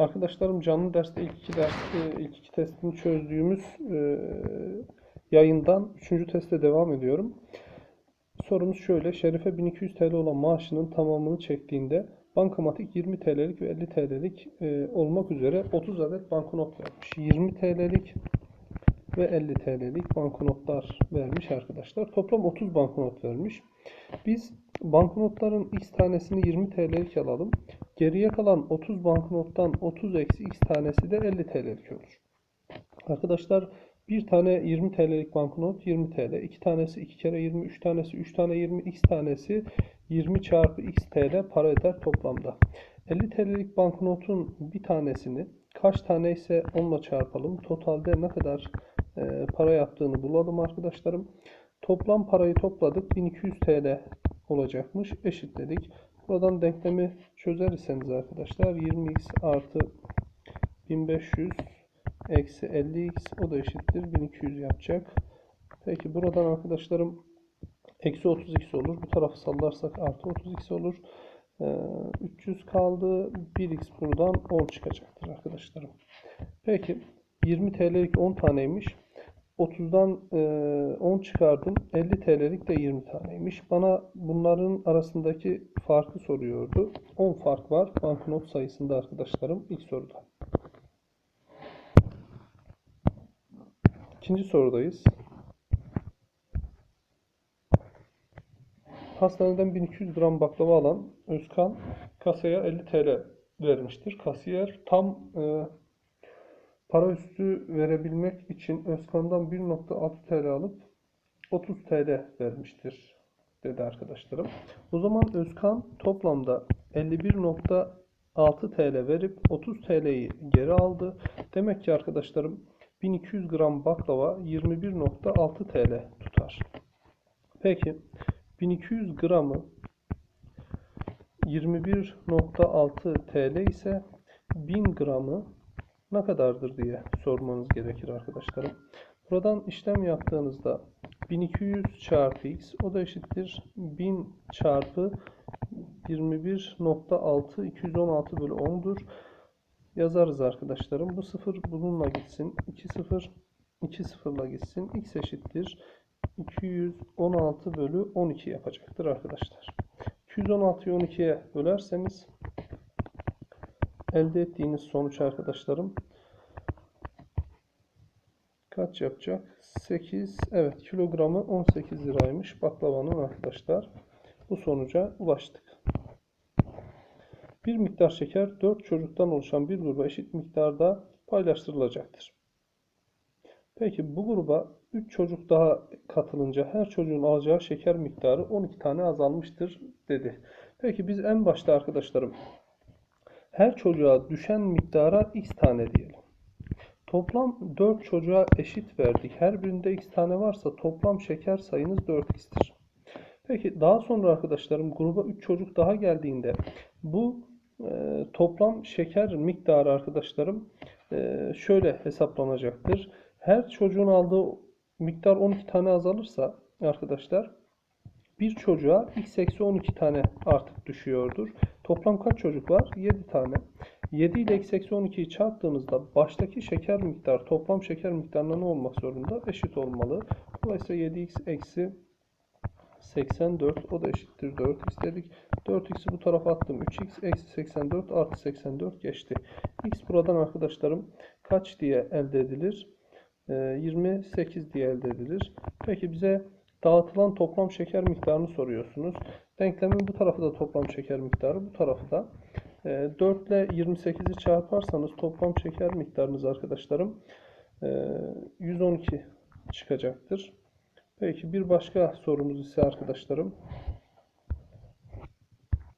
Arkadaşlarım canlı derste ilk iki ders, e, ilk iki testini çözdüğümüz e, yayından üçüncü teste devam ediyorum. Sorumuz şöyle. Şerife 1200 TL olan maaşının tamamını çektiğinde bankamatik 20 TL'lik ve 50 TL'lik e, olmak üzere 30 adet banknot vermiş. 20 TL'lik ve 50 TL'lik banknotlar vermiş arkadaşlar. Toplam 30 banknot vermiş. Biz banknotların x tanesini 20 TL'lik alalım. Geriye kalan 30 banknottan 30 eksi x tanesi de 50 TL'lik olur. Arkadaşlar bir tane 20 TL'lik banknot 20 TL. 2 tanesi 2 kere 20, 3 tanesi 3 tane 20, x tanesi 20 çarpı x TL para eder toplamda. 50 TL'lik banknotun bir tanesini kaç tane ise onunla çarpalım. Totalde ne kadar e, para yaptığını bulalım arkadaşlarım. Toplam parayı topladık. 1200 TL olacakmış. Eşitledik. Buradan denklemi çözerseniz arkadaşlar 20x artı 1500 eksi 50x o da eşittir 1200 yapacak. Peki buradan arkadaşlarım eksi 32 olur. Bu tarafı sallarsak artı 32 olur. Ee, 300 kaldı. 1x buradan 10 çıkacaktır arkadaşlarım. Peki 20 TL'lik 10 taneymiş. 30'dan e, 10 çıkardım. 50 TL'lik de 20 taneymiş. Bana bunların arasındaki farkı soruyordu. 10 fark var banknot sayısında arkadaşlarım ilk soruda. İkinci sorudayız. Hastaneden 1200 gram baklava alan Özkan kasaya 50 TL vermiştir. Kasiyer tam e, para üstü verebilmek için Özkan'dan 1.6 TL alıp 30 TL vermiştir dedi arkadaşlarım. O zaman Özkan toplamda 51.6 TL verip 30 TL'yi geri aldı. Demek ki arkadaşlarım 1200 gram baklava 21.6 TL tutar. Peki 1200 gramı 21.6 TL ise 1000 gramı ne kadardır diye sormanız gerekir arkadaşlarım. Buradan işlem yaptığınızda 1200 çarpı x o da eşittir 1000 çarpı 21.6 216 bölü 10'dur. Yazarız arkadaşlarım. Bu sıfır bununla gitsin. 2 sıfır 2 sıfırla gitsin. x eşittir 216 bölü 12 yapacaktır arkadaşlar. 216'yı 12'ye bölerseniz elde ettiğiniz sonuç arkadaşlarım kaç yapacak? 8 evet kilogramı 18 liraymış baklavanın arkadaşlar. Bu sonuca ulaştık. Bir miktar şeker 4 çocuktan oluşan bir gruba eşit miktarda paylaştırılacaktır. Peki bu gruba 3 çocuk daha katılınca her çocuğun alacağı şeker miktarı 12 tane azalmıştır dedi. Peki biz en başta arkadaşlarım her çocuğa düşen miktara x tane diyelim. Toplam 4 çocuğa eşit verdik. Her birinde x tane varsa toplam şeker sayınız 4x'tir. Peki daha sonra arkadaşlarım gruba 3 çocuk daha geldiğinde bu e, toplam şeker miktarı arkadaşlarım e, şöyle hesaplanacaktır. Her çocuğun aldığı miktar 12 tane azalırsa arkadaşlar bir çocuğa x eksi 12 tane artık düşüyordur. Toplam kaç çocuk var? 7 tane. 7 ile eksi 12'yi çarptığınızda baştaki şeker miktar toplam şeker miktarına ne olmak zorunda? Eşit olmalı. Dolayısıyla 7x eksi 84 o da eşittir 4x dedik. 4x'i bu tarafa attım. 3x eksi 84 artı 84 geçti. x buradan arkadaşlarım kaç diye elde edilir? Ee, 28 diye elde edilir. Peki bize dağıtılan toplam şeker miktarını soruyorsunuz. Denklemin bu tarafı da toplam şeker miktarı, bu tarafı da. E, 4 ile 28'i çarparsanız toplam şeker miktarınız arkadaşlarım e, 112 çıkacaktır. Peki bir başka sorumuz ise arkadaşlarım.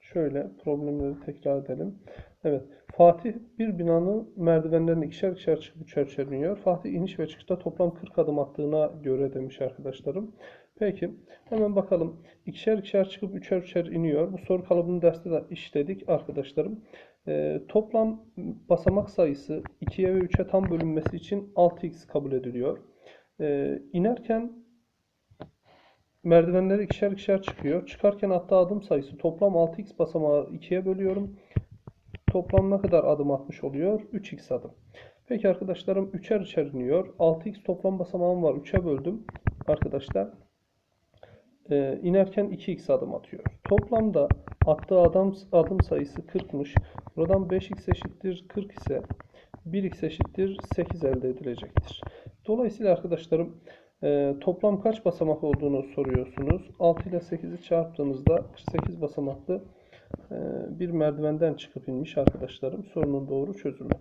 Şöyle problemleri tekrar edelim. Evet. Fatih bir binanın merdivenlerini ikişer ikişer çıkıp üçer üçer iniyor. Fatih iniş ve çıkışta toplam 40 adım attığına göre demiş arkadaşlarım. Peki hemen bakalım. İkişer ikişer çıkıp üçer üçer iniyor. Bu soru kalıbını derste de işledik arkadaşlarım. Ee, toplam basamak sayısı 2'ye ve 3'e tam bölünmesi için 6x kabul ediliyor. Ee, inerken merdivenleri ikişer ikişer çıkıyor. Çıkarken attığı adım sayısı toplam 6x basamağı 2'ye bölüyorum. toplam ne kadar adım atmış oluyor? 3x adım. Peki arkadaşlarım 3'er 3'er iniyor. 6x toplam basamağım var. 3'e böldüm. Arkadaşlar e, inerken 2x adım atıyor. Toplamda attığı adım, adım sayısı 40'mış. Buradan 5x eşittir 40 ise 1x eşittir 8 elde edilecektir. Dolayısıyla arkadaşlarım e, toplam kaç basamak olduğunu soruyorsunuz. 6 ile 8'i çarptığınızda 48 basamaklı e, bir merdivenden çıkıp inmiş arkadaşlarım. Sorunun doğru çözümü.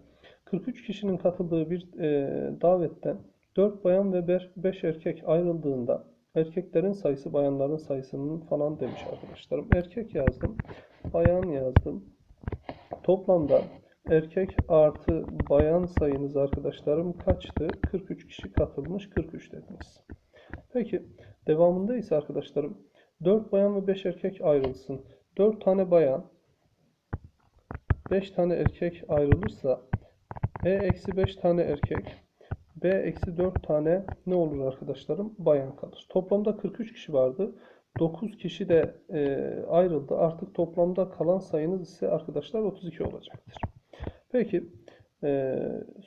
43 kişinin katıldığı bir e, davetten 4 bayan ve 5 erkek ayrıldığında erkeklerin sayısı bayanların sayısının falan demiş arkadaşlarım. Erkek yazdım, bayan yazdım. Toplamda erkek artı bayan sayınız arkadaşlarım kaçtı? 43 kişi katılmış, 43 dediniz. Peki devamında ise arkadaşlarım 4 bayan ve 5 erkek ayrılsın. 4 tane bayan 5 tane erkek ayrılırsa E eksi 5 tane erkek B eksi 4 tane ne olur arkadaşlarım? Bayan kalır. Toplamda 43 kişi vardı. 9 kişi de e, ayrıldı. Artık toplamda kalan sayınız ise arkadaşlar 32 olacaktır. Peki e,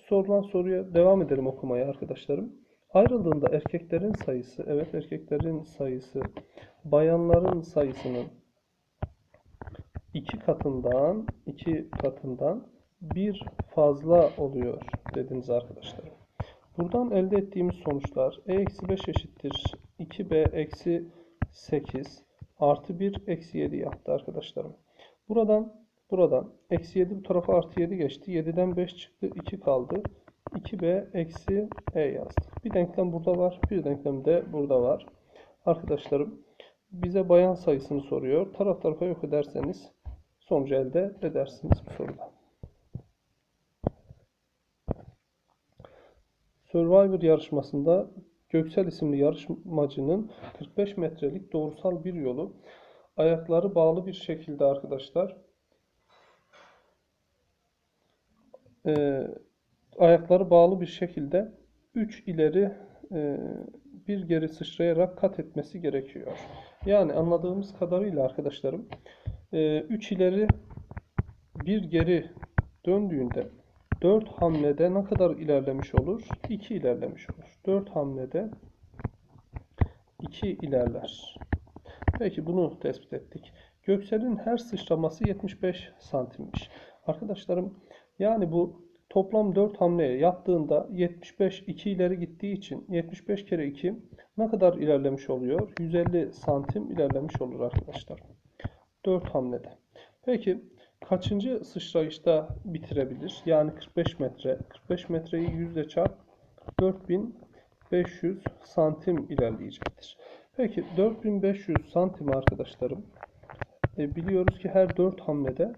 sorulan soruya devam edelim okumaya arkadaşlarım. Ayrıldığında erkeklerin sayısı, evet erkeklerin sayısı bayanların sayısının iki katından iki katından bir fazla oluyor dediniz arkadaşlar. Buradan elde ettiğimiz sonuçlar e eksi 5 eşittir 2b eksi 8 artı 1 eksi 7 yaptı arkadaşlarım. Buradan buradan eksi 7 bu tarafa artı 7 geçti. 7'den 5 çıktı 2 kaldı. 2b eksi e yazdık. Bir denklem burada var. Bir denklem de burada var. Arkadaşlarım bize bayan sayısını soruyor. Taraf tarafa yok ederseniz sonucu elde edersiniz bu soruda. Survivor yarışmasında Göksel isimli yarışmacının 45 metrelik doğrusal bir yolu ayakları bağlı bir şekilde arkadaşlar e, ayakları bağlı bir şekilde 3 ileri e, bir geri sıçrayarak kat etmesi gerekiyor. Yani anladığımız kadarıyla arkadaşlarım 3 ileri bir geri döndüğünde 4 hamlede ne kadar ilerlemiş olur? 2 ilerlemiş olur. 4 hamlede 2 ilerler. Peki bunu tespit ettik. Göksel'in her sıçraması 75 santimmiş. Arkadaşlarım yani bu toplam 4 hamleye yaptığında 75 2 ileri gittiği için 75 kere 2 ne kadar ilerlemiş oluyor? 150 santim ilerlemiş olur arkadaşlar. 4 hamlede. Peki kaçıncı sıçrayışta bitirebilir? Yani 45 metre. 45 metreyi 100 ile çarp 4500 santim ilerleyecektir. Peki 4500 santim arkadaşlarım e, biliyoruz ki her 4 hamlede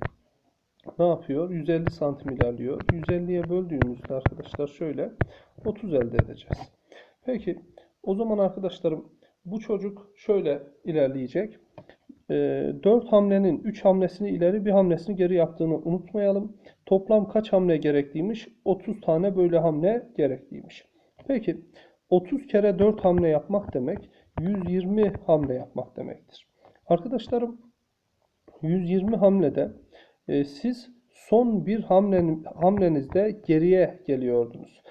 ne yapıyor? 150 santim ilerliyor. 150'ye böldüğümüzde arkadaşlar şöyle 30 elde edeceğiz. Peki o zaman arkadaşlarım bu çocuk şöyle ilerleyecek. 4 ee, hamlenin 3 hamlesini ileri bir hamlesini geri yaptığını unutmayalım. Toplam kaç hamle gerekliymiş? 30 tane böyle hamle gerekliymiş. Peki 30 kere 4 hamle yapmak demek 120 hamle yapmak demektir. Arkadaşlarım 120 hamlede e, siz son bir hamlen, hamlenizde geriye geliyordunuz.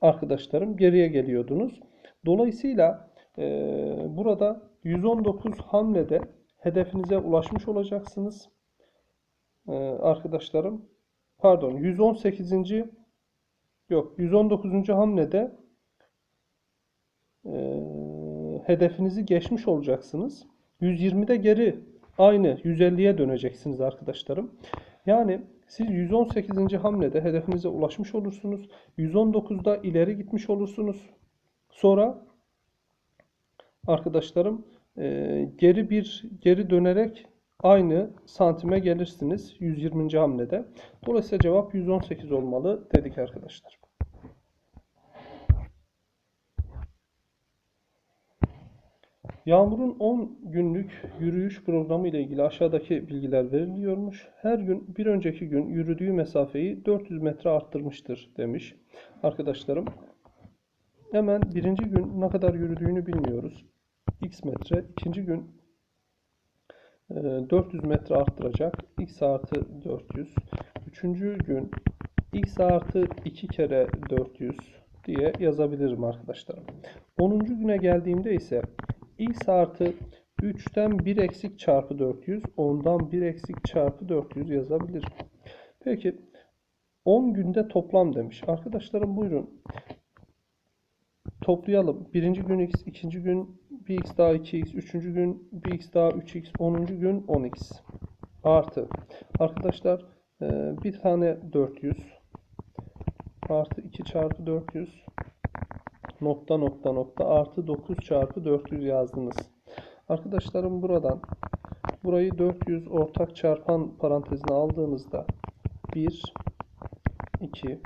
Arkadaşlarım geriye geliyordunuz. Dolayısıyla e, burada 119 hamlede hedefinize ulaşmış olacaksınız. Ee, arkadaşlarım pardon 118. yok 119. hamlede e, hedefinizi geçmiş olacaksınız. 120'de geri aynı 150'ye döneceksiniz arkadaşlarım. Yani siz 118. hamlede hedefinize ulaşmış olursunuz. 119'da ileri gitmiş olursunuz. Sonra arkadaşlarım ee, geri bir geri dönerek aynı santime gelirsiniz 120. hamlede. Dolayısıyla cevap 118 olmalı dedik arkadaşlar. Yağmur'un 10 günlük yürüyüş programı ile ilgili aşağıdaki bilgiler veriliyormuş. Her gün bir önceki gün yürüdüğü mesafeyi 400 metre arttırmıştır demiş. Arkadaşlarım hemen birinci gün ne kadar yürüdüğünü bilmiyoruz x metre. ikinci gün 400 e, metre arttıracak. x artı 400. üçüncü gün x artı 2 kere 400 diye yazabilirim arkadaşlarım. 10. güne geldiğimde ise x artı 3'ten 1 eksik çarpı 400, 10'dan 1 eksik çarpı 400 yazabilirim. Peki 10 günde toplam demiş. Arkadaşlarım buyurun. Toplayalım. Birinci gün x, ikinci gün 1x daha 2x, üçüncü gün 1x daha 3x, 10. gün 10x. Artı. Arkadaşlar e, bir tane 400 artı 2 çarpı 400 nokta nokta nokta artı 9 çarpı 400 yazdınız. Arkadaşlarım buradan burayı 400 ortak çarpan parantezine aldığınızda 1 2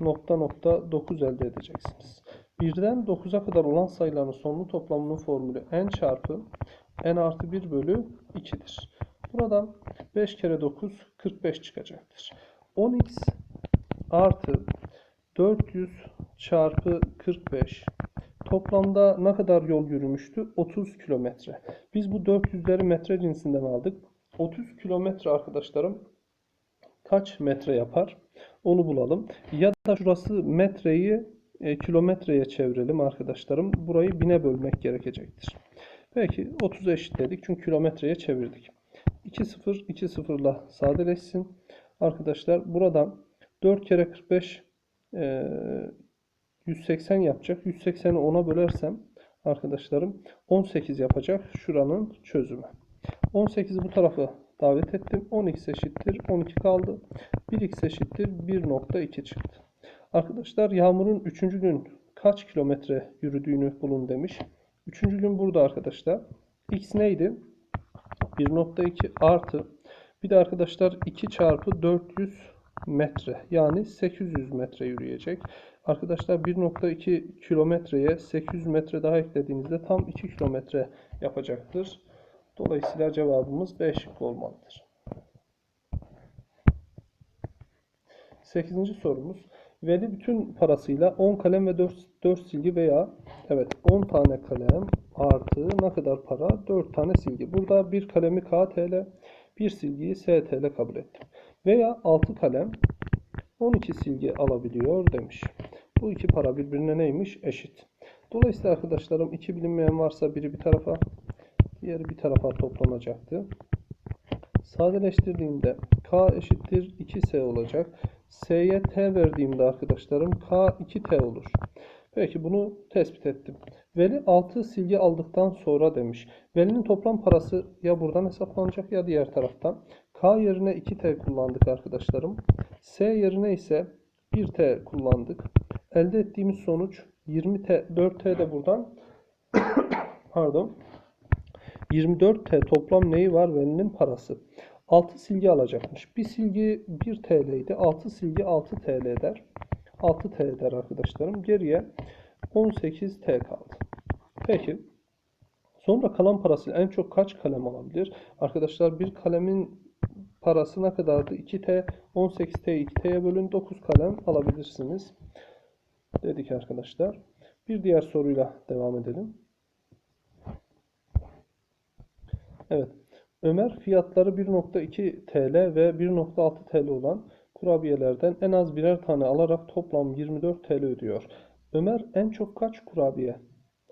nokta nokta 9 elde edeceksiniz. 1'den 9'a kadar olan sayıların sonlu toplamının formülü n çarpı n artı 1 bölü 2'dir. Buradan 5 kere 9 45 çıkacaktır. 10x artı 400 çarpı 45 toplamda ne kadar yol yürümüştü? 30 kilometre. Biz bu 400'leri metre cinsinden aldık. 30 kilometre arkadaşlarım kaç metre yapar? Onu bulalım. Ya da şurası metreyi e, kilometreye çevirelim arkadaşlarım. Burayı bine bölmek gerekecektir. Peki 30'a eşitledik çünkü kilometreye çevirdik. 2 0 2 0 ile sadeleşsin. Arkadaşlar buradan 4 kere 45 e, 180 yapacak. 180'i 10'a bölersem arkadaşlarım 18 yapacak şuranın çözümü. 18'i bu tarafa davet ettim. 10x eşittir 12 kaldı. 1x eşittir 1.2 çıktı. Arkadaşlar Yağmur'un 3. gün kaç kilometre yürüdüğünü bulun demiş. 3. gün burada arkadaşlar. X neydi? 1.2 artı bir de arkadaşlar 2 çarpı 400 metre yani 800 metre yürüyecek. Arkadaşlar 1.2 kilometreye 800 metre daha eklediğinizde tam 2 kilometre yapacaktır. Dolayısıyla cevabımız B şıkkı olmalıdır. 8. sorumuz. Veli bütün parasıyla 10 kalem ve 4, 4 silgi veya evet 10 tane kalem artı ne kadar para? 4 tane silgi. Burada bir kalemi KTL, bir silgiyi STL kabul ettim. Veya 6 kalem 12 silgi alabiliyor demiş. Bu iki para birbirine neymiş? Eşit. Dolayısıyla arkadaşlarım iki bilinmeyen varsa biri bir tarafa, diğeri bir tarafa toplanacaktı. Sadeleştirdiğimde K eşittir 2S olacak. S'ye T verdiğimde arkadaşlarım K 2T olur. Peki bunu tespit ettim. Veli 6 silgi aldıktan sonra demiş. Velinin toplam parası ya buradan hesaplanacak ya diğer taraftan. K yerine 2T kullandık arkadaşlarım. S yerine ise 1T kullandık. Elde ettiğimiz sonuç 20T, 4T de buradan pardon 24T toplam neyi var? Velinin parası. 6 silgi alacakmış. Bir silgi 1 TL idi. 6 silgi 6 TL eder. 6 T eder arkadaşlarım. Geriye 18 T kaldı. Peki. Sonra kalan parasıyla en çok kaç kalem alabilir? Arkadaşlar bir kalemin parası ne kadardı? 2T, 18T 2T'ye bölün 9 kalem alabilirsiniz. Dedik arkadaşlar. Bir diğer soruyla devam edelim. Evet. Ömer fiyatları 1.2 TL ve 1.6 TL olan kurabiyelerden en az birer tane alarak toplam 24 TL ödüyor. Ömer en çok kaç kurabiye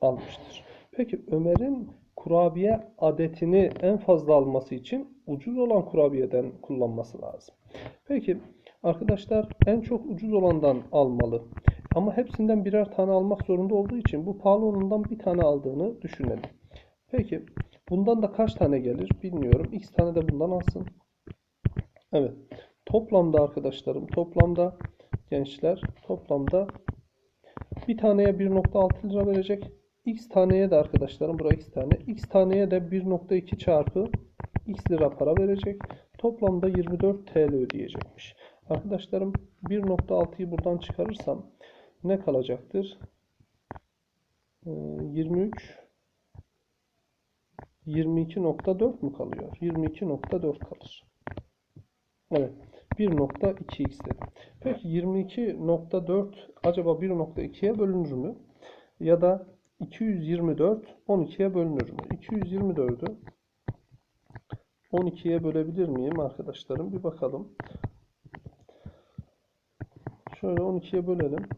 almıştır? Peki Ömer'in kurabiye adetini en fazla alması için ucuz olan kurabiyeden kullanması lazım. Peki arkadaşlar en çok ucuz olandan almalı. Ama hepsinden birer tane almak zorunda olduğu için bu pahalı olanından bir tane aldığını düşünelim. Peki bundan da kaç tane gelir bilmiyorum. X tane de bundan alsın. Evet. Toplamda arkadaşlarım toplamda gençler toplamda bir taneye 1.6 lira verecek. X taneye de arkadaşlarım buraya X tane. X taneye de 1.2 çarpı X lira para verecek. Toplamda 24 TL ödeyecekmiş. Arkadaşlarım 1.6'yı buradan çıkarırsam ne kalacaktır? Ee, 23 22.4 mu kalıyor? 22.4 kalır. Evet. 1.2x dedim. Peki 22.4 acaba 1.2'ye bölünür mü? Ya da 224 12'ye bölünür mü? 224'ü 12'ye bölebilir miyim arkadaşlarım? Bir bakalım. Şöyle 12'ye bölelim.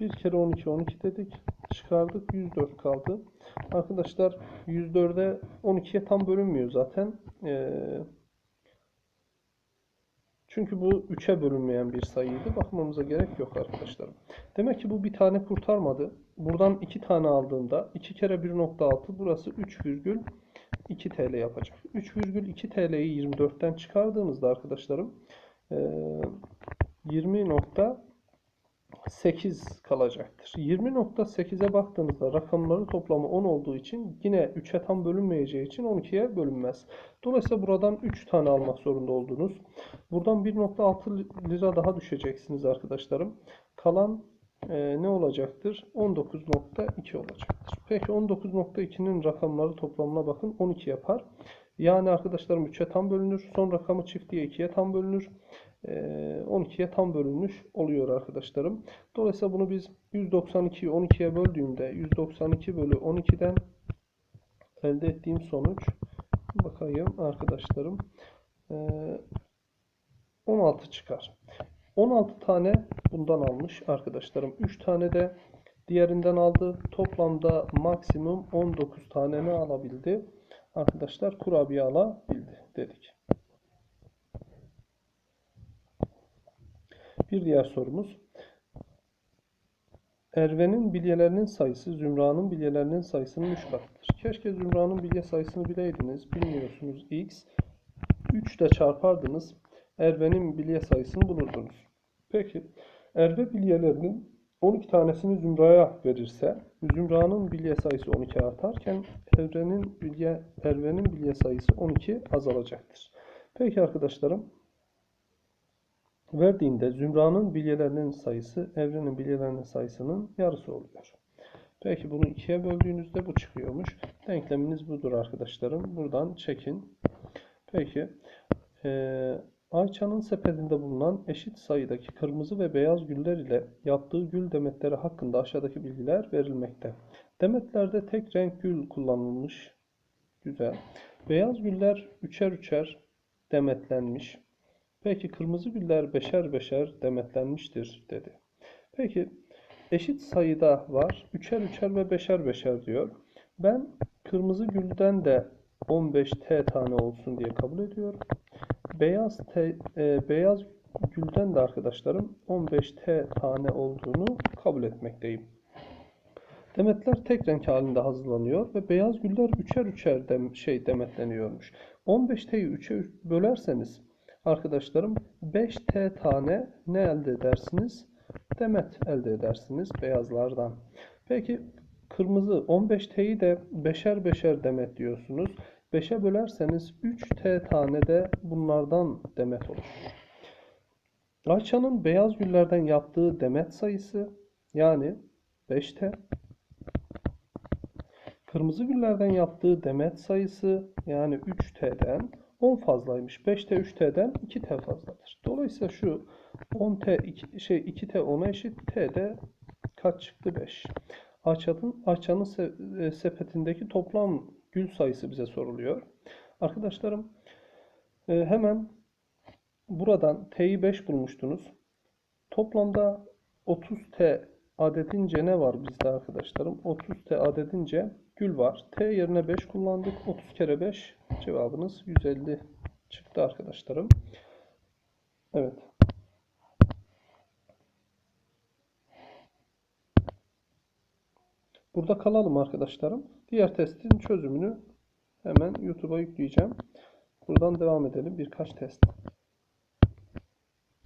1 kere 12 12 dedik. Çıkardık 104 kaldı. Arkadaşlar 104'e 12'ye tam bölünmüyor zaten. Ee, çünkü bu 3'e bölünmeyen bir sayıydı. Bakmamıza gerek yok arkadaşlar. Demek ki bu bir tane kurtarmadı. Buradan 2 tane aldığımda 2 kere 1.6 burası 3,2 TL yapacak. 3,2 TL'yi 24'ten çıkardığımızda arkadaşlarım ee, 20. 8 kalacaktır. 20.8'e baktığınızda rakamları toplamı 10 olduğu için yine 3'e tam bölünmeyeceği için 12'ye bölünmez. Dolayısıyla buradan 3 tane almak zorunda oldunuz. Buradan 1.6 lira daha düşeceksiniz arkadaşlarım. Kalan e, ne olacaktır? 19.2 olacaktır. Peki 19.2'nin rakamları toplamına bakın 12 yapar. Yani arkadaşlarım 3'e tam bölünür. Son rakamı çift diye 2'ye tam bölünür. 12'ye tam bölünmüş oluyor arkadaşlarım. Dolayısıyla bunu biz 192'yi 12'ye böldüğümde 192 bölü 12'den elde ettiğim sonuç bakayım arkadaşlarım 16 çıkar. 16 tane bundan almış arkadaşlarım. 3 tane de diğerinden aldı. Toplamda maksimum 19 tane ne alabildi? Arkadaşlar kurabiye alabildi dedik. Bir diğer sorumuz. Erve'nin bilyelerinin sayısı Zümra'nın bilyelerinin sayısının 3 katıdır. Keşke Zümra'nın bilye sayısını bileydiniz. Bilmiyorsunuz x. 3 ile çarpardınız. Erve'nin bilye sayısını bulurdunuz. Peki Erve bilyelerinin 12 tanesini Zümra'ya verirse Zümra'nın bilye sayısı 12 artarken Erve'nin bilye, Erve'nin bilye sayısı 12 azalacaktır. Peki arkadaşlarım verdiğinde Zümra'nın bilyelerinin sayısı evrenin bilyelerinin sayısının yarısı oluyor. Peki bunu ikiye böldüğünüzde bu çıkıyormuş. Denkleminiz budur arkadaşlarım. Buradan çekin. Peki ee, Ayça'nın sepetinde bulunan eşit sayıdaki kırmızı ve beyaz güller ile yaptığı gül demetleri hakkında aşağıdaki bilgiler verilmekte. Demetlerde tek renk gül kullanılmış. Güzel. Beyaz güller üçer üçer demetlenmiş. Peki kırmızı güller beşer beşer demetlenmiştir dedi. Peki eşit sayıda var. Üçer üçer ve beşer beşer diyor. Ben kırmızı gülden de 15T tane olsun diye kabul ediyorum. Beyaz T, e, beyaz gülden de arkadaşlarım 15T tane olduğunu kabul etmekteyim. Demetler tek renk halinde hazırlanıyor ve beyaz güller üçer üçer dem şey demetleniyormuş. 15T'yi 3'e bölerseniz arkadaşlarım 5T tane ne elde edersiniz? Demet elde edersiniz beyazlardan. Peki kırmızı 15T'yi de beşer beşer demet diyorsunuz. 5'e bölerseniz 3T tane de bunlardan demet olur. Ayça'nın beyaz güllerden yaptığı demet sayısı yani 5T. Kırmızı güllerden yaptığı demet sayısı yani 3T'den 10 fazlaymış. 5T 3T'den 2T fazladır. Dolayısıyla şu 10T 2, şey 2T 10'a eşit. T de kaç çıktı? 5. Açanın, açanın se, sepetindeki toplam gül sayısı bize soruluyor. Arkadaşlarım e, hemen buradan T'yi 5 bulmuştunuz. Toplamda 30T adedince ne var bizde arkadaşlarım? 30T adedince gül var. T yerine 5 kullandık. 30 kere 5 cevabınız 150 çıktı arkadaşlarım. Evet. Burada kalalım arkadaşlarım. Diğer testin çözümünü hemen YouTube'a yükleyeceğim. Buradan devam edelim. Birkaç test.